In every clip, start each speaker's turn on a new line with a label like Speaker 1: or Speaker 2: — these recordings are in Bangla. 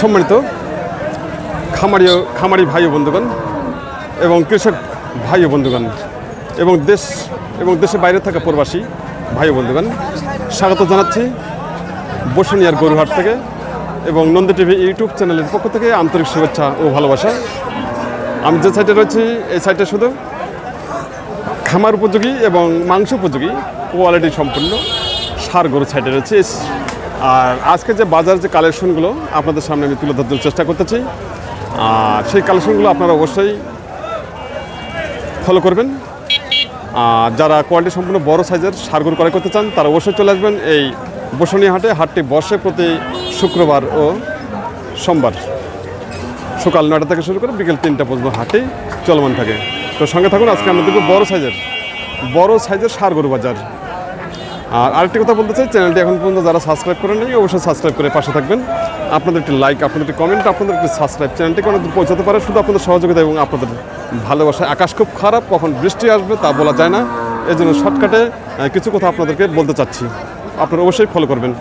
Speaker 1: সম্মানিত খামারি খামারি ভাই ও বন্ধুগণ এবং কৃষক ভাই ও বন্ধুগণ এবং দেশ এবং দেশের বাইরে থাকা প্রবাসী ভাই ও বন্ধুগণ, স্বাগত জানাচ্ছি বসুনিয়ার গরুহাট থেকে এবং নন্দী টিভি ইউটিউব চ্যানেলের পক্ষ থেকে আন্তরিক শুভেচ্ছা ও ভালোবাসা। আমি যে সাইটে রয়েছি, এই সাইটে শুধু খামার উপযোগী এবং মাংস উপযোগী, কোয়ালিটি সম্পূর্ণ সার গরু সাইডে রয়েছে। আর আজকে যে বাজার যে কালেকশনগুলো আপনাদের সামনে আমি তুলে ধরার চেষ্টা করতেছি আর সেই কালেকশনগুলো আপনারা অবশ্যই ফলো করবেন। আর যারা কোয়ালিটি সম্পূর্ণ বড় সাইজের সার গরু ক্রয় করতে চান, তারা অবশ্যই চলে আসবেন এই বসুনিয়া হাটে হাটটি বসে প্রতি শুক্রবার ও সোমবার। সকাল নয়টা থেকে শুরু করে বিকেল তিনটা পর্যন্ত হাটে চলমান থাকে। তো সঙ্গে থাকুন, আজকে আমরা দেখব বড় সাইজের বড় সাইজের সার গরু বাজার। আর আরেকটি কথা বলতে চাই, চ্যানেলটি এখন পর্যন্ত যারা সাবস্ক্রাইব করেন নাই, অবশ্যই সাবস্ক্রাইব করে পাশে থাকবেন। আপনাদের একটি লাইক আপনাদের একটি কমেন্ট আপনাদের একটি সাবস্ক্রাইব চ্যানেলটিকে অনেক দূর পৌঁছাতে পারে। শুধু আপনাদের সহযোগিতা এবং আপনাদের ভালোবাসায় আকাশ খুব খারাপ, কখন বৃষ্টি আসবে তা বলা যায় না। এই জন্য শর্টকাটে কিছু কথা আপনাদেরকে বলতে চাচ্ছি। আপনারা অবশ্যই ফলো করবেন।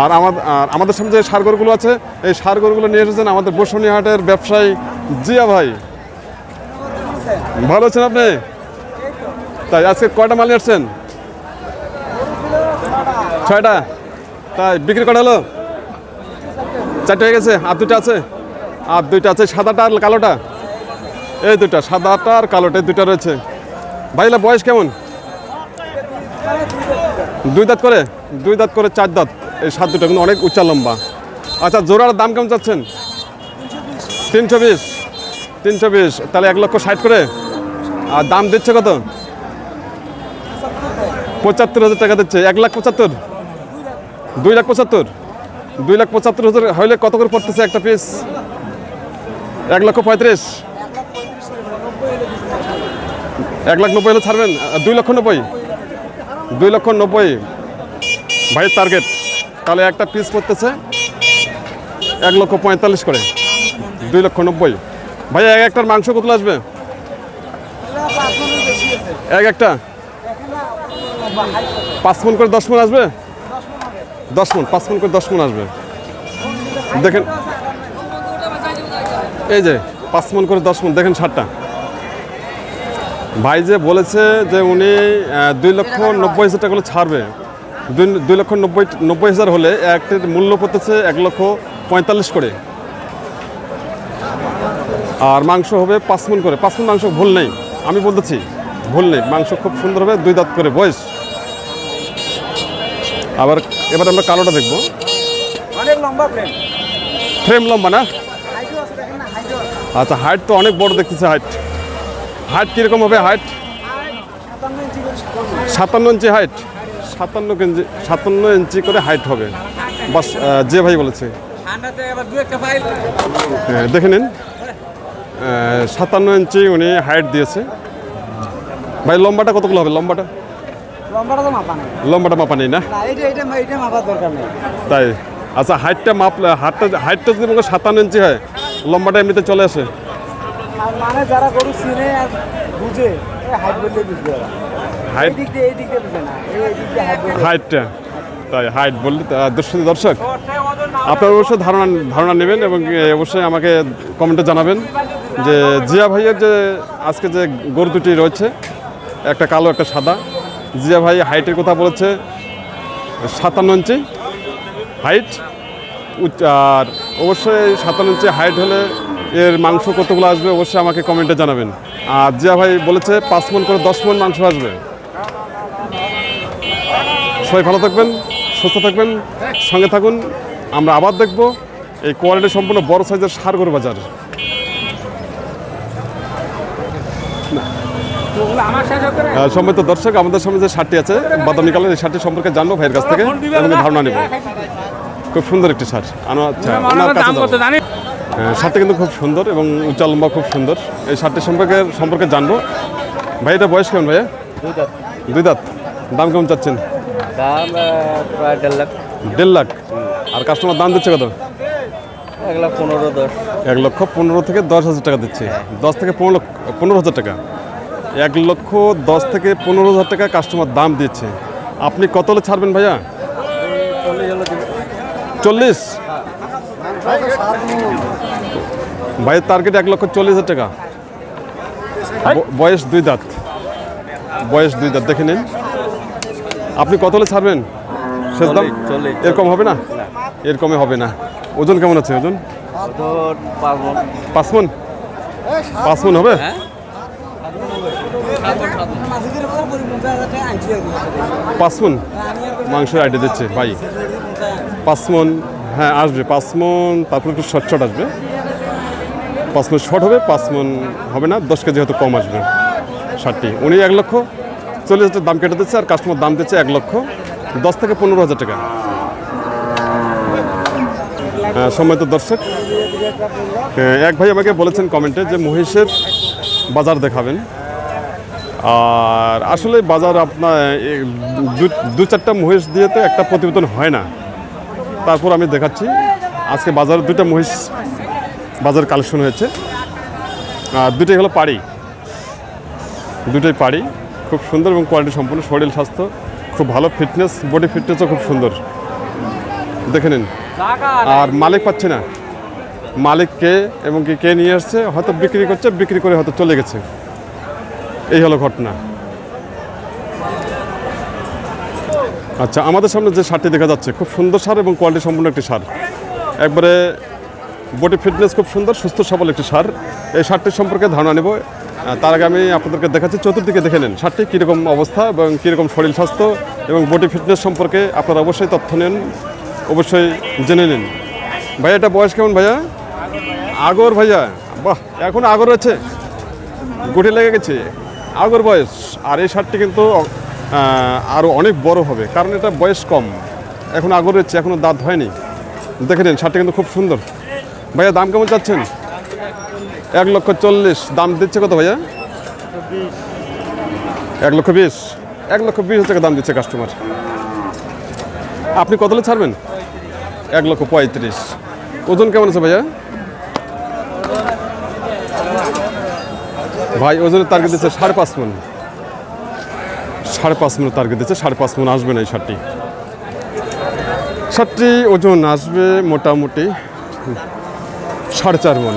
Speaker 1: আর আমার, আর আমাদের সামনে যে সার গরুগুলো আছে, এই সারগরগুলো নিয়ে এসেছেন আমাদের বসুনি হাটের ব্যবসায়ী জিয়া ভাই। ভালো আছেন আপনি? তাই, আজকে কয়টা মাল নিয়ে আসছেন? ছয়টা। তাই বিক্রি করা হলো? চারটে হয়ে গেছে। আর দুটো আছে? আর দুইটা আছে, সাদাটা আর কালোটা। এই দুটা সাদাটা আর কালোটা, এই দুটা রয়েছে। ভাইলা বয়স কেমন? দুই দাঁত করে? দুই দাঁত করে, চার দাঁত। এই সাত দুটো কিন্তু অনেক উচ্চা লম্বা। আচ্ছা জোড়ার দাম কেমন চাচ্ছেন? তিনশো বিশ। তিনশো বিশ। তাহলে এক লক্ষ ষাট করে? আর দাম দিচ্ছে কত? পঁচাত্তর হাজার টাকা দিচ্ছে। এক লাখ পঁচাত্তর? দুই লাখ পঁচাত্তর। দুই লাখ পঁচাত্তর হাজার হইলে কত করে পড়তেছে একটা পিস এক লক্ষ পঁয়ত্রিশ। এক লাখ নব্বই হলে ছাড়বেন দুই লক্ষ নব্বই। দুই লক্ষ নব্বই। ভাইয়ের টার্গেট তাহলে একটা পিস পড়তেছে এক লক্ষ পঁয়তাল্লিশ করে, দুই লক্ষ নব্বই। ভাই, এক একটার মাংস কত আসবে? এক একটা? পাঁচ মন করে দশ মন আসবে? দশ মন, পাঁচ মন করে দশ মন আসবে। দেখেন, এই যে, পাঁচ মন করে দশ মন, দেখেন ষাটটা ভাই যে বলেছে যে উনি দুই লক্ষ নব্বই হাজার টাকা করে ছাড়বে। দুই দুই লক্ষ নব্বই নব্বই হাজার হলে একটির মূল্য পড়তেছে এক লক্ষ পঁয়তাল্লিশ করে। আর মাংস হবে পাঁচ মন করে। পাঁচ মন মাংস ভুল নেই। আমি বলতেছি, ভুল নেই। মাংস খুব সুন্দর হবে, দুই দাঁত করে, বয়স। আবার এবার আমরা কালোটা দেখব।
Speaker 2: অনেক লম্বা প্লেন
Speaker 1: ফ্রেম লম্বা না? আচ্ছা হাইট তো অনেক বড় দেখতেছে হাইট হাইট কীরকম হবে হাইট
Speaker 2: সাতান্ন ইঞ্চি
Speaker 1: হাইট সাতান্ন। ইঞ্চি সাতান্ন ইঞ্চি করে হাইট হবে। বাস যে ভাই বলেছে। দেখে নিন। সাতান্ন ইঞ্চি উনি হাইট দিয়েছে। ভাই লম্বাটা কতগুলো হবে? লম্বাটা?
Speaker 2: লম্বাটা তো মাপা নেই।
Speaker 1: লম্বাটা মাপা নেই না?
Speaker 2: মাপার দরকার নেই।
Speaker 1: তাই। আচ্ছা হাইটটা মাপলে হাটটা হাইটটা যদি মনে সাতান্ন ইঞ্চি হয় লম্বাটা এমনিতে চলে আসে?
Speaker 2: আর মানে যারা গরু চিনে আর বুঝে হাইট বললে বুঝবে
Speaker 1: হাইট?
Speaker 2: দিক দিয়ে এই দিক দিয়ে বুঝে না। এই এই দিক দিয়ে হাইট
Speaker 1: হাইটটা। তাই হাইট বললে তো, আহ, দর্শক দর্শক আপনারা অবশ্যই ধারণা ধারণা নেবেন এবং অবশ্যই আমাকে কমেন্টে জানাবেন যে জিয়া ভাইয়ের যে আজকে যে গরু দুটি রয়েছে একটা কালো একটা সাদা। জিয়া ভাই হাইটের কথা বলেছে, সাতান্ন ইঞ্চি হাইট আর অবশ্যই সাতান্ন ইঞ্চি হাইট হলে এর মাংস কতগুলো আসবে অবশ্যই আমাকে কমেন্টে জানাবেন। আর জিয়া ভাই বলেছে পাঁচ মন করে দশ মন মাংস আসবে। সবাই ভালো থাকবেন, সুস্থ থাকবেন, সঙ্গে থাকুন। আমরা আবার দেখব এই কোয়ালিটি সম্পূর্ণ বড় সাইজের সার গরু বাজার। সম্মানিত দর্শক আমাদের সামনে যে শার্টটি আছে বাদামি কালার এই শার্টটি সম্পর্কে জানব ভাইয়ের কাছ থেকে এবং ধারণা নেব। খুব সুন্দর একটি শার্ট। আনো- আচ্ছা হ্যাঁ, শার্টটি কিন্তু খুব সুন্দর এবং উচ্চা লম্বা খুব সুন্দর। এই শার্টটি সম্পর্কে সম্পর্কে জানব। ভাই এটা বয়স কেমন ভাইয়া? দুই দাঁত। দাম কেমন চাচ্ছেন?
Speaker 3: দাম প্রায় দেড় লাখ।
Speaker 1: দেড় লাখ। আর কাস্টমার দাম দিচ্ছে কত?
Speaker 3: এক লাখ পনেরো দশ।
Speaker 1: এক লক্ষ পনেরো থেকে দশ হাজার টাকা দিচ্ছে। দশ থেকে পনেরো লক্ষ পনেরো হাজার টাকা। এক লক্ষ দশ থেকে পনেরো হাজার টাকা কাস্টমার দাম দিচ্ছে। আপনি কত হলে ছাড়বেন ভাইয়া?
Speaker 3: চল্লিশ?
Speaker 1: ভাইয়ের টার্গেট এক লক্ষ চল্লিশ হাজার টাকা। বয়স দুই দাঁত। বয়স দুই দাঁত দেখে নিন। আপনি কত হলে ছাড়বেন? শেষ দাম। এরকম হবে না? এরকমে হবে না। ওজন কেমন আছে? ওজন?
Speaker 3: পাঁচ
Speaker 1: পাঁচ মন? পাঁচ মন হবে?
Speaker 3: হ্যাঁ
Speaker 2: মাসিদের উপর পরি পঞ্চাশ হাজার টাকা আনছি আর কি।
Speaker 1: পাঁচ মন
Speaker 2: আমি আর
Speaker 1: মাংসের আইডিয়া দিচ্ছে, ভাই।
Speaker 2: পঞ্চাশ
Speaker 1: পাঁচ মন হ্যাঁ আসবে। পাঁচ মন তারপর একটু শর্ট শর্ট আসবে। পাঁচ মন শর্ট হবে পাঁচ মন হবে না। দশ কেজি হয়তো কম আসবে, ষাটটি। উনি এক লক্ষ চল্লিশ হাজার দাম কেটে দিচ্ছে আর কাস্টমার দাম দিচ্ছে এক লক্ষ। দশ থেকে পনেরো হাজার টাকা। হ্যাঁ সম্মানিত দর্শক এক ভাই আমাকে বলেছেন কমেন্টে যে মহিষের বাজার দেখাবেন। আর আসলে বাজার আপনার দু- চারটা মহিষ দিয়ে তো একটা প্রতিবেদন হয় না। তারপর আমি দেখাচ্ছি। আজকে বাজারে দুইটা মহিষ বাজার কালেকশন হয়েছে। আর দুটোই হলো পাড়ি। দুটোই পাড়ি। খুব সুন্দর এবং কোয়ালিটি সম্পূর্ণ শরীর স্বাস্থ্য খুব ভালো ফিটনেস বডি ফিটনেসও খুব সুন্দর। দেখে নিন। আর মালিক পাচ্ছে না। মালিক কে এবং কে নিয়ে আসছে, হয়তো বিক্রি করছে, বিক্রি করে হয়তো চলে গেছে। এই হলো ঘটনা। আচ্ছা আমাদের সামনে যে সারটি দেখা যাচ্ছে, খুব সুন্দর সার এবং কোয়ালিটি সম্পূর্ণ একটি সার। একবারে বডি ফিটনেস খুব সুন্দর, সুস্থ, সবল একটি সার। এই সারটির সম্পর্কে ধারণা নেব। তার আগে আমি আপনাদেরকে দেখাচ্ছি, চতুর্দিকে দেখে নেন সারটি কীরকম অবস্থা এবং কীরকম শরীর স্বাস্থ্য এবং বডি ফিটনেস সম্পর্কে আপনারা অবশ্যই তথ্য নেন, অবশ্যই জেনে নিন। ভাইয়া, এটা বয়স কেমন ভাইয়া? আগর ভাইয়া। বাহ, এখন আগর আছে গুটি লেগে গেছে? আগর বয়স আর এই শার্টটি কিন্তু আরও অনেক বড় হবে, কারণ এটা বয়স কম। এখন আগর রয়েছে এখনও দাঁত হয়নি। দেখে নিন, শার্টটি কিন্তু খুব সুন্দর। ভাইয়া, দাম কেমন চাচ্ছেন? এক লক্ষ চল্লিশ। দাম দিচ্ছে কত ভাইয়া? এক লক্ষ বিশ। এক লক্ষ বিশ হাজার দাম দিচ্ছে কাস্টমার আপনি কত ছাড়বেন? এক লক্ষ পঁয়ত্রিশ। ওজন কেমন আছে ভাইয়া? ভাই ওজনের টার্গেট দিচ্ছে সাড়ে পাঁচ মন। সাড়ে পাঁচ মন টার্গেট দিচ্ছে, সাড়ে পাঁচ মন আসবে না এই শার্টটি শার্টটি ওজন আসবে মোটামুটি সাড়ে চার মন।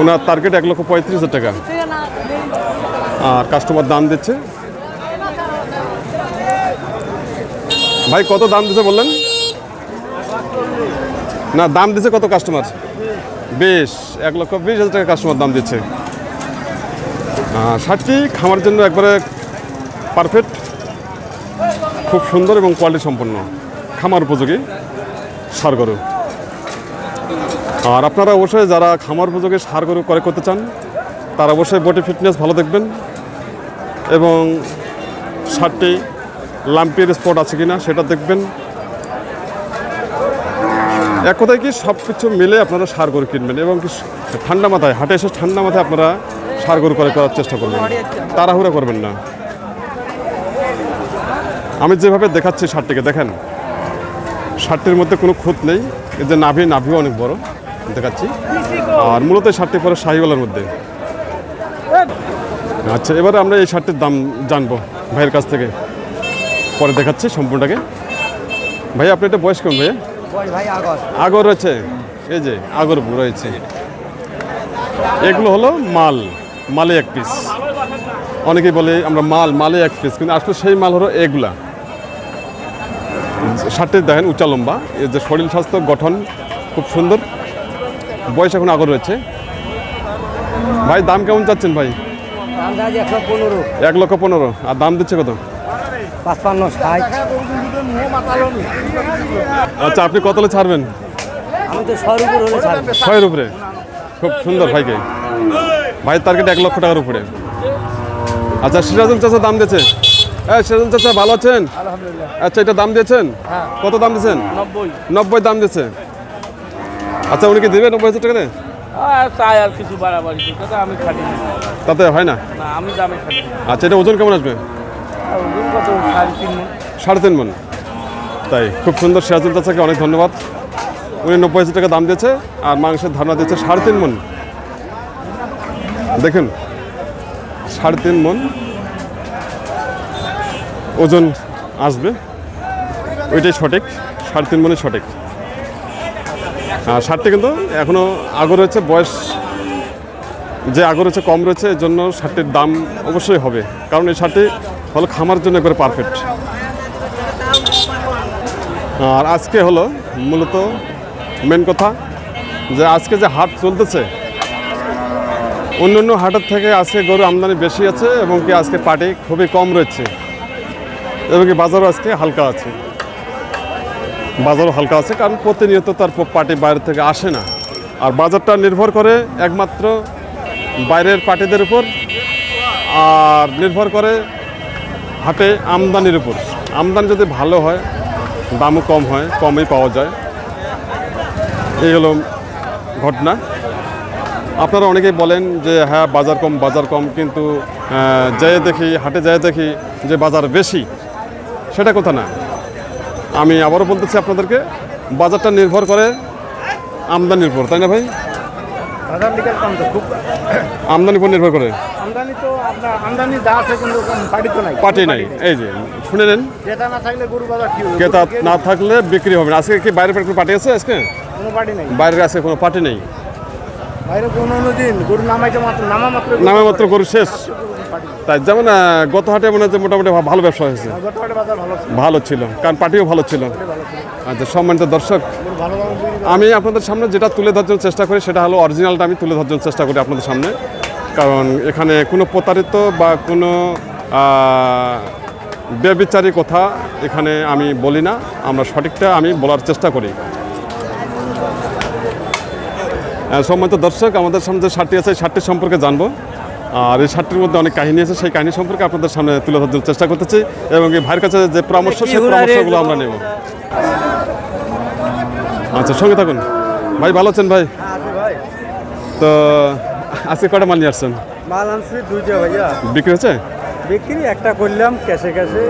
Speaker 1: ওনার টার্গেট এক লক্ষ পঁয়ত্রিশ হাজার টাকা। আর কাস্টমার দাম দিচ্ছে। ভাই, কত দাম দিচ্ছে বললেন? না, দাম দিচ্ছে কত কাস্টমার বেশ, এক লক্ষ বিশ হাজার টাকা কাস্টমার দাম দিচ্ছে। শার্টটি খামার জন্য একবারে পারফেক্ট খুব সুন্দর এবং কোয়ালিটি সম্পন্ন খামার উপযোগী সার গরু আর আপনারা অবশ্যই যারা খামার উপযোগী সার গরু করে করতে চান, তারা অবশ্যই বডি ফিটনেস ভালো দেখবেন এবং শার্টটি লাম্পির স্পট আছে কিনা সেটা দেখবেন। এক কথায় কি সব কিছু মিলে আপনারা সার গরু কিনবেন এবং ঠান্ডা মাথায়, হাটে এসে ঠান্ডা মাথায় আপনারা সার গরু করে করার চেষ্টা করবেন। তাড়াহুড়া করবেন না। আমি যেভাবে দেখাচ্ছি শার্টটিকে দেখেন শার্টটির মধ্যে কোনো খুঁত নেই। এর যে নাভি, নাভিও অনেক বড়, দেখাচ্ছি। আর মূলত এই শার্টটি পরে শাহিওয়ালার মধ্যে। আচ্ছা এবারে আমরা এই শার্টটির দাম জানব ভাইয়ের কাছ থেকে। পরে দেখাচ্ছি সম্পূর্ণটাকে। ভাই, আপনি এটা বয়স কেমন ভাইয়া?
Speaker 2: ভাই আগর।
Speaker 1: রয়েছে। এই যে আগর রয়েছে। এগুলো হলো মাল মালে এক পিস অনেকেই বলে আমরা মাল মালে এক পিস কিন্তু আসলে সেই মাল হলো এগুলা। ষাটের দেখেন উঁচা লম্বা। এর যে শরীর স্বাস্থ্য গঠন খুব সুন্দর। বয়স এখন আগর রয়েছে। ভাই দাম কেমন চাচ্ছেন ভাই? এক লক্ষ পনেরো। আর দাম দিচ্ছে কত?
Speaker 2: পাঁচপান্ন ষাট।
Speaker 1: আচ্ছা আপনি কত হলে ছাড়বেন?
Speaker 2: আমি তো শহর উপর হলে ছাড়বো
Speaker 1: ছয়ের উপরে? খুব সুন্দর ভাইকে। ভাইয়ের টার্গেট এক লক্ষ টাকার উপরে। আচ্ছা সিরাজুল চাচা দাম দিয়েছে? হ্যাঁ সিরাজুল চাচা ভালো আছেন? আচ্ছা এটা দাম দিয়েছেন? কত দাম দিয়েছেন?
Speaker 3: নব্বই।
Speaker 1: দাম দিয়েছে। আচ্ছা উনি কি দেবে নব্বই হাজার টাকা দিয়ে?
Speaker 3: আর আর কিছু বাড়াবাড়ি করতে আমি খাটি
Speaker 1: তাতে হয় না?
Speaker 3: না আমি দামে খাটি
Speaker 1: আচ্ছা এটা ওজন কেমন আসবে?
Speaker 3: ওজন কত? সাড়ে তিন।
Speaker 1: সাড়ে তিন মন। তাই খুব সুন্দর সিরাজুল চাচাকে অনেক ধন্যবাদ। উনি নব্বই হাজার টাকা দাম দিয়েছে আর মাংসের ধারণা দিয়েছে সাড়ে তিন মন দেখুন, সাড়ে তিন মন ওজন আসবে। ওইটাই সঠিক, সাড়ে তিন মনে সঠিক। ষাটটি কিন্তু এখনও আগর রয়েছে, বয়স যে আগর রয়েছে কম রয়েছে এর জন্য শার্টটির দাম অবশ্যই হবে। কারণ এই শার্টটি হলো খামার জন্য একবারে পারফেক্ট আর আজকে হলো মূলত মেন কথা যে আজকে যে হাট চলতেছে অন্য অন্য হাটের থেকে আজকে গরু আমদানি বেশি আছে এবং কি আজকে পাটি খুবই কম রয়েছে এবং কি বাজারও আজকে হালকা আছে। বাজারও হালকা আছে কারণ প্রতিনিয়ত তার পার্টি বাইরে থেকে আসে না। আর বাজারটা নির্ভর করে একমাত্র বাইরের পার্টিদের উপর আর নির্ভর করে হাটে আমদানির উপর। আমদানি যদি ভালো হয় দামও কম হয়, কমই পাওয়া যায়। এই হলো ঘটনা। আপনারা অনেকেই বলেন যে হ্যাঁ বাজার কম বাজার কম, কিন্তু যেয়ে দেখি, হাটে যেয়ে দেখি যে, বাজার বেশি, সেটা কথা না। আমি আবারও বলতেছি আপনাদেরকে, বাজারটা নির্ভর করে আমদানির উপর তাই না ভাই? আমদানির উপর নির্ভর করে।
Speaker 2: আমদানি তো আপনার আমদানি যা আছে কিন্তু পাটি তো নাই।
Speaker 1: পাটি নাই। এই যে শুনে নেন।
Speaker 2: ক্রেতা না থাকলে গরু বাজার কি হবে?
Speaker 1: ক্রেতা না থাকলে বিক্রি হবে না। আজকে কি বাইরে কোনো পার্টি আছে আজকে?
Speaker 2: কোনো পাটি নাই।
Speaker 1: বাইরের আজকে কোনো পার্টি নেই।
Speaker 2: বাইরে কোনো দিন গরু নামাইতে মাত্র নামা মাত্র
Speaker 1: নামা মাত্র গরু শেষ। তাই যেমন গত হাটে মনে হচ্ছে মোটামুটি ভালো ব্যবসা হয়েছে।
Speaker 2: ভালো ছিল,
Speaker 1: কারণ পার্টিও ভালো ছিল। আচ্ছা সম্মানিত দর্শক। আমি আপনাদের সামনে যেটা তুলে ধরার জন্য চেষ্টা করি সেটা হলো অরিজিনালটা আমি তুলে ধরার জন্য চেষ্টা করি আপনাদের সামনে। কারণ এখানে কোনো প্রতারিত বা কোনো বেবিচারী কথা এখানে আমি বলি না। আমরা সঠিকটা আমি বলার চেষ্টা করি। সম্মানিত দর্শক, আমাদের সামনে যে শার্টটি আছে শার্টটির সম্পর্কে জানব। আর এই শার্টটির মধ্যে অনেক কাহিনী আছে সেই কাহিনী সম্পর্কে আপনাদের সামনে তুলে ধরার চেষ্টা করতেছি এবং এই ভাইয়ের কাছে যে পরামর্শ সেই পরামর্শগুলো আমরা নেব। আচ্ছা সঙ্গে থাকুন। ভাই ভালো আছেন ভাই?
Speaker 2: আচ্ছা ভাই।
Speaker 1: তো আজকে কটা মাল নিয়ে আসছেন?
Speaker 2: মাল আনছি দুইটা ভাইয়া।
Speaker 1: বিক্রি হচ্ছে
Speaker 2: বিক্রি একটা করলাম ক্যাশে ক্যাশে।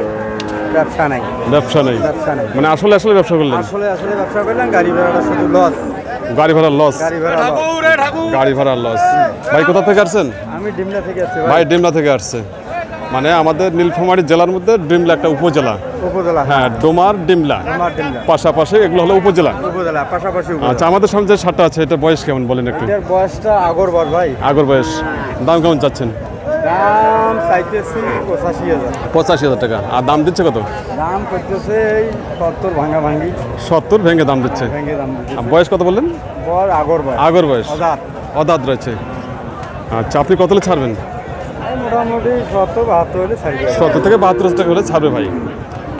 Speaker 2: ব্যবসা নাই।
Speaker 1: ব্যবসা নেই।
Speaker 2: ব্যবসা নাই।
Speaker 1: মানে আসলে আসলে ব্যবসা করলেন?
Speaker 2: আসলে আসলে ব্যবসা করলাম গাড়ি ভাড়াটা শুধু লস
Speaker 1: গাড়ি ভাড়ার লস
Speaker 2: গাড়ি ভাড়া
Speaker 1: ভাড়ার লস ভাই কোথা থেকে আসছেন?
Speaker 2: আমি ডিমলা থেকে আসছি
Speaker 1: ভাই। ডিমলা থেকে আসছে। মানে আমাদের নীলফামারী জেলার মধ্যে ডিমলা একটা উপজেলা।
Speaker 2: উপজেলা।
Speaker 1: হ্যাঁ ডোমার ডিমলা। পাশাপাশি এগুলো হলো উপজেলা।
Speaker 2: উপজেলা পাশাপাশি
Speaker 1: আচ্ছা আমাদের সামনে যে শার্টটা আছে এটা বয়স কেমন বলেন একটু?
Speaker 2: এটার বয়সটা আগরবার ভাই।
Speaker 1: আগর বয়স দাম কেমন চাচ্ছেন?
Speaker 2: দাম চাইতেছি পঁচাশি হাজার।
Speaker 1: পঁচাশি হাজার টাকা। আর দাম দিচ্ছে কত?
Speaker 2: দাম করতেছে এই সত্তর ভাঙা ভাঙ্গি
Speaker 1: সত্তর ভেঙে দাম দিচ্ছে।
Speaker 2: ভেঙে দাম
Speaker 1: আর বয়স কত বললেন?
Speaker 2: বর আগরবার
Speaker 1: আগর বয়স। অদাত রয়েছে। আচ্ছা আপনি কত হলে ছাড়বেন?
Speaker 2: মোটামুটি সত্তর বাহাত্তর হলে ছাড়ি যাবে।
Speaker 1: সত্তর থেকে বাহাত্তর টাকা হলে ছাড়বে ভাই।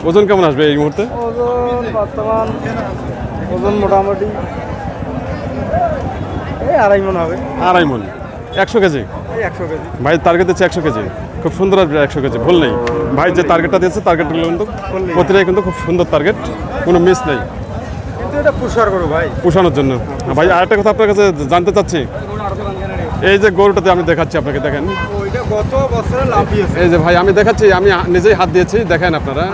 Speaker 1: ওজন কেমন আসবে এই মুহূর্তে?
Speaker 2: ওজন বর্তমান ওজন মোটামুটি এই আড়াই মন হবে।
Speaker 1: আড়াই মন। একশো কেজি? ভাই টার্গেট দিচ্ছে একশো কেজি। খুব সুন্দর আসবে একশো কেজি ভুল নেই। ভাই যে টার্গেটটা দিয়েছে টার্গেটগুলো কিন্তু প্রতিটাই কিন্তু খুব সুন্দর টার্গেট কোনো মিস নেই।
Speaker 2: কিন্তু এটা পুষার করো ভাই।
Speaker 1: পোষানোর জন্য। ভাই আরেকটা কথা আপনার কাছে জানতে চাচ্ছি। এই যে গরুটাতে আমি দেখাচ্ছি আপনাকে দেখেন। এই যে ভাই আমি দেখাচ্ছি আমি নিজেই হাত দিয়েছি দেখেন আপনারা।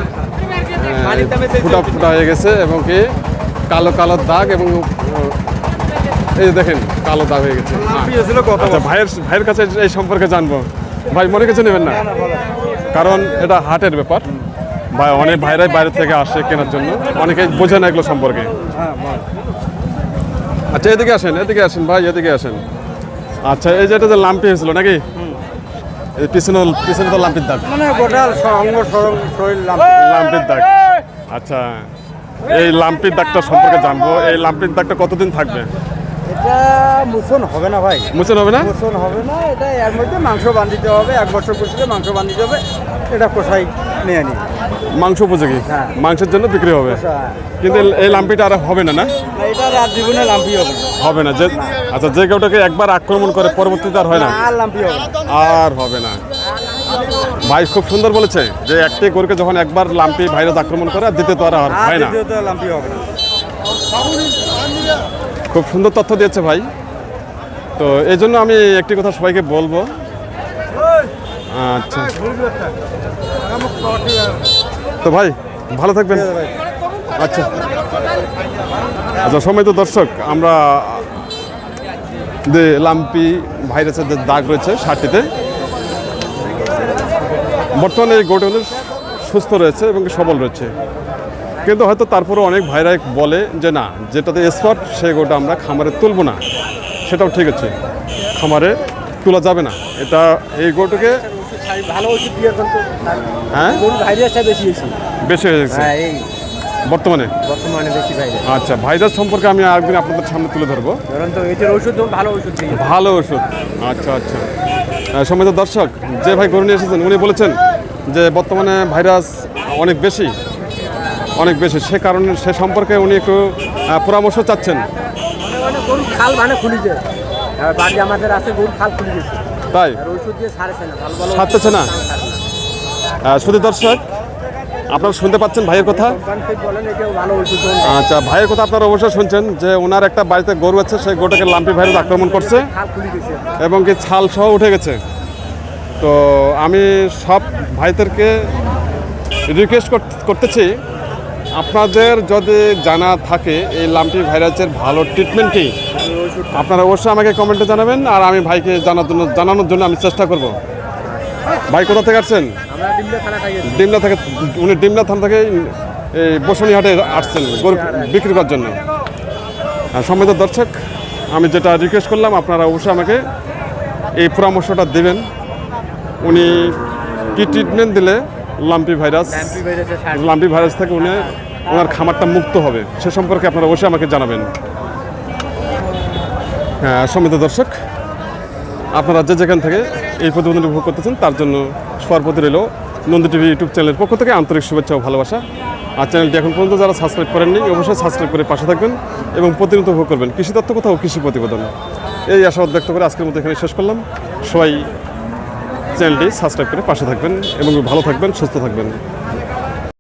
Speaker 1: ফুটা ফুটা হয়ে গেছে এবং কি কালো কালো দাগ এবং এই দেখেন কালো দাগ হয়ে গেছে।
Speaker 2: গত
Speaker 1: আচ্ছা ভাইয়ের ভাইয়ের কাছে এই সম্পর্কে জানব। ভাই মনে কিছু নেবেন না? কারণ এটা হাটের ব্যাপার। ভাই অনেক ভাইরাই বাইরে থেকে আসে কেনার জন্য। অনেকে বোঝে না এগুলো সম্পর্কে।
Speaker 2: হ্যাঁ
Speaker 1: আচ্ছা এদিকে আসেন এদিকে আসেন ভাই এদিকে আসেন। আচ্ছা এই যে এটা যে লাম্পি হয়েছিল নাকি? এই পিছনে পিছনে তো লাম্পির দাগ।
Speaker 2: মানে গোটা অঙ্গ সরং শরীর
Speaker 1: লাম্পির দাগ। আচ্ছা এই লাম্পির দাগটা সম্পর্কে জানব। এই লাম্পির দাগটা কতদিন থাকবে?
Speaker 2: এটা মুসন হবে না ভাই।
Speaker 1: হবে না?
Speaker 2: মুসন হবে না এটা এর মধ্যে মাংস বান্ধিতে হবে এক বছর মাংস হবে এটা কোষাই নিয়ে নি।
Speaker 1: মাংস উপযোগী?
Speaker 2: হ্যাঁ।
Speaker 1: মাংসের জন্য বিক্রি হবে?
Speaker 2: আচ্ছা
Speaker 1: কিন্তু এই- লাম্পিটা আর হবে না না?
Speaker 2: এটা রাত জীবনে লাম্পি হবে না।
Speaker 1: হবে না যে আচ্ছা যে কেউটাকে একবার আক্রমণ করে পরবর্তীতে আর হয় না?
Speaker 2: আর লাম্পি হবে না।
Speaker 1: আর হবে না। ভাই খুব সুন্দর বলেছে যে একটি গরুকে যখন একবার লাম্পি ভাইরাস আক্রমণ করে আর দ্বিতীয়ত আর আর
Speaker 2: আর
Speaker 1: হয় না।
Speaker 2: দ্বিতীয়ত লাম্পি হবে না।
Speaker 1: খুব সুন্দর তথ্য দিয়েছে ভাই। তো এই জন্য আমি একটি কথা সবাইকে বলব। আচ্ছা। তো ভাই, ভালো থাকবেন। আচ্ছা। আচ্ছা সময় তো দর্শক, আমরা যে লাম্পি ভাইরাসের যে দাগ রয়েছে শার্টটিতে বর্তমানে এই গরুটি সুস্থ রয়েছে এবং সবল রয়েছে। কিন্তু হয়তো তারপরে অনেক ভাইরাই বলে যে না যেটাতে স্পট সে গোটা আমরা খামারে তুলবো না। সেটাও ঠিক আছে। খামারে তোলা যাবে না। এটা এই গোটাকে
Speaker 2: ভালো ওষুধ দিয়ে
Speaker 1: হ্যাঁ?
Speaker 2: বেশি
Speaker 1: হয়ে গেছে?
Speaker 2: হ্যাঁ
Speaker 1: বর্তমানে?
Speaker 2: বর্তমানে বেশি ভাইরাস।
Speaker 1: আচ্ছা ভাইরাস সম্পর্কে আমি আরেকদিন আপনাদের সামনে তুলে ধরবো।
Speaker 2: ধরুন তো এটার ওষুধ ভালো ওষুধ
Speaker 1: ভালো ওষুধ। আচ্ছা আচ্ছা। সম্মানিত দর্শক যে ভাই গরু নিয়ে এসেছেন উনি বলেছেন যে বর্তমানে ভাইরাস অনেক বেশি। অনেক বেশি। সে কারণে সে সম্পর্কে উনি একটু পরামর্শ চাচ্ছেন।
Speaker 2: অনেক অনেক খাল মানে বাড়ি আমাদের আছে খাল খুলে গেছে
Speaker 1: তাই?
Speaker 2: ওষুধ দিয়ে ছাড়ছে না ভালো ভালো
Speaker 1: ছাড়তেছে না? শুধু দর্শক আপনারা শুনতে পাচ্ছেন ভাইয়ের কথা। আচ্ছা ভাইয়ের কথা আপনারা অবশ্যই শুনছেন যে ওনার একটা বাড়িতে গরু আছে সেই গরুটাকে লাম্পি ভাইরাস আক্রমণ করছে এবং কি ছাল সহ উঠে গেছে। তো আমি সব ভাইদেরকে রিকোয়েস্ট করতেছি। আপনাদের যদি জানা থাকে এই লাম্পি ভাইরাসের ভালো ট্রিটমেন্ট কি আপনারা অবশ্যই আমাকে কমেন্টে জানাবেন আর আমি ভাইকে জানার জন্য জানানোর জন্য আমি চেষ্টা করব। ভাই কোথা থেকে আসছেন?
Speaker 2: ডিমলা
Speaker 1: থেকে উনি ডিমলা থানা থেকে এই বসুনিহাটে আসছেন গরু বিক্রি করার জন্য। আর সম্মানিত দর্শক আমি যেটা রিকোয়েস্ট করলাম আপনারা অবশ্যই আমাকে এই পরামর্শটা দেবেন। উনি কী ট্রিটমেন্ট দিলে লাম্পি ভাইরাস। লাম্পি ভাইরাস থেকে উনি ওনার খামারটা মুক্ত হবে। সে সম্পর্কে আপনারা অবশ্যই আমাকে জানাবেন। হ্যাঁ সম্মিত দর্শক আপনারা যে যেখান থেকে এই প্রতিবেদন উপভোগ করতেছেন তার জন্য সর্বতি রইল নন্দী টিভি ইউটিউব চ্যানেলের পক্ষ থেকে আন্তরিক শুভেচ্ছা ও ভালোবাসা। আর চ্যানেলটি এখন পর্যন্ত যারা সাবস্ক্রাইব করেননি অবশ্যই সাবস্ক্রাইব করে পাশে থাকবেন এবং প্রতিনিয়ত উপভোগ করবেন। কৃষি তত্ত্ব কোথাও কৃষি প্রতিবেদন। এই আশাবাদ ব্যক্ত করে আজকের মতো এখানে শেষ করলাম। সবাই চ্যানেলটি সাবস্ক্রাইব করে পাশে থাকবেন এবং ভালো থাকবেন সুস্থ থাকবেন।